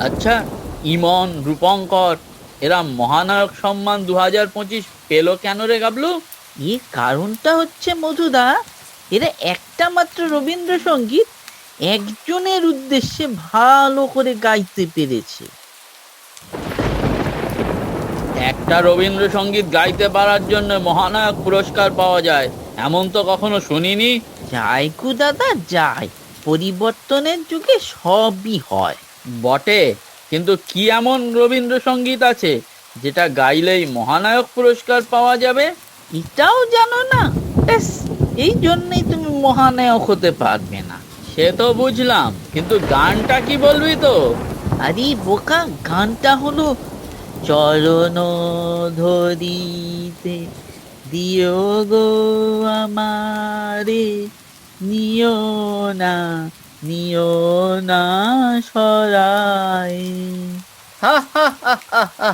আচ্ছা ইমন রূপঙ্কর এরা মহানায়ক সম্মান দু হাজার পঁচিশ পেল কেন রে গাবলু? এর কারণটা হচ্ছে মধুদা এরা একটা মাত্র রবীন্দ্রসঙ্গীত একজনের উদ্দেশ্যে ভালো করে গাইতে পেরেছে। একটা রবীন্দ্রসঙ্গীত গাইতে পারার জন্য মহানায়ক পুরস্কার পাওয়া যায় এমন তো কখনো শুনিনি? যাই কু দাদা যাই। পরিবর্তনের যুগে সবই হয়। বটে। কিন্তু কি এমন রবীন্দ্রসঙ্গীত আছে যেটা গাইলেই মহানায়ক পুরস্কার পাওয়া যাবে? এটাও জানো না। এই জন্যই তুমি মহানায়ক হতে পারবে না। সে তো বুঝলাম, কিন্তু গানটা কি বলবি তো? আরে বোকা, গানটা হলো চরণ ধরিতে দিও গো আমারে, নিও না নিও না সরাই হা হা হা হা হা